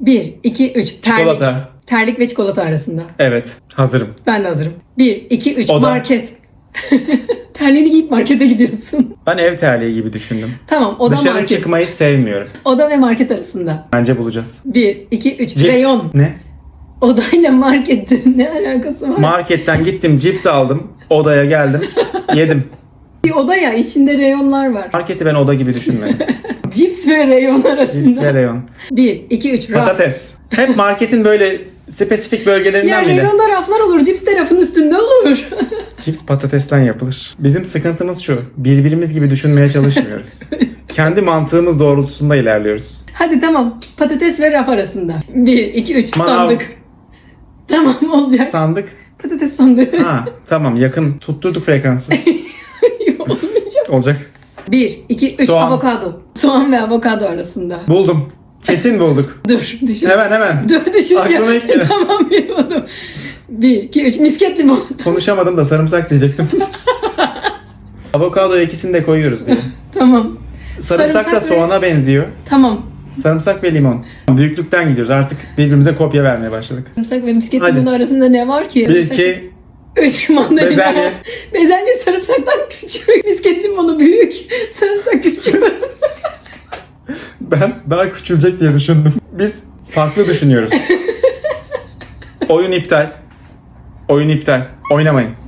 1, 2, 3. Terlik. Çikolata. Terlik ve çikolata arasında. Evet. Hazırım. Ben de hazırım. 1, 2, 3. Oda. Market. Terliğini giyip markete gidiyorsun. Ben ev terliği gibi düşündüm. Tamam oda Dışarı market. çıkmayı sevmiyorum. Oda ve market arasında. Bence bulacağız. 1, 2, 3. Cips. Reyon. Ne? Odayla marketin ne alakası var? Marketten gittim cips aldım. Odaya geldim. Yedim. bir oda ya içinde reyonlar var. Marketi ben oda gibi düşünmedim. Cips ve reyon arasında. Cips ve reyon. 1, 2, 3. Raf. Patates. Hep marketin böyle spesifik Ya bölgelerinden bile. reyonda raflar olur. Cips de rafın üstünde olur. Cips patatesten yapılır. Bizim sıkıntımız şu. Birbirimiz gibi düşünmeye çalışmıyoruz. Kendi mantığımız doğrultusunda ilerliyoruz. Hadi tamam. Patates ve raf arasında. 1, 2, 3. Manav. Sandık. Tamam olacak. Sandık. Patates sandığı. Ha tamam yakın. Tutturduk frekansı. Olacak. 1, 2, 3 avokado. Soğan ve avokado arasında. Buldum. Kesin bulduk. Dur düşüneceğim. Hemen hemen. Dur düşüneceğim. Aklıma ilk tamam biliyordum. 1, 2, 3 misket limon. Konuşamadım da sarımsak diyecektim. Avokado ikisini de koyuyoruz diye. tamam. Sarımsak, Sarımsak ve- da soğana benziyor. Tamam. Sarımsak ve limon. Büyüklükten gidiyoruz artık birbirimize kopya vermeye başladık. Sarımsak ve misket Hadi. limonu arasında ne var ki? 1, Mesela- 2, Önce mandalina. Bezelye. Bezelye sarımsaktan küçük. Misketli limonu büyük. Sarımsak küçük. ben daha küçülecek diye düşündüm. Biz farklı düşünüyoruz. Oyun iptal. Oyun iptal. Oynamayın.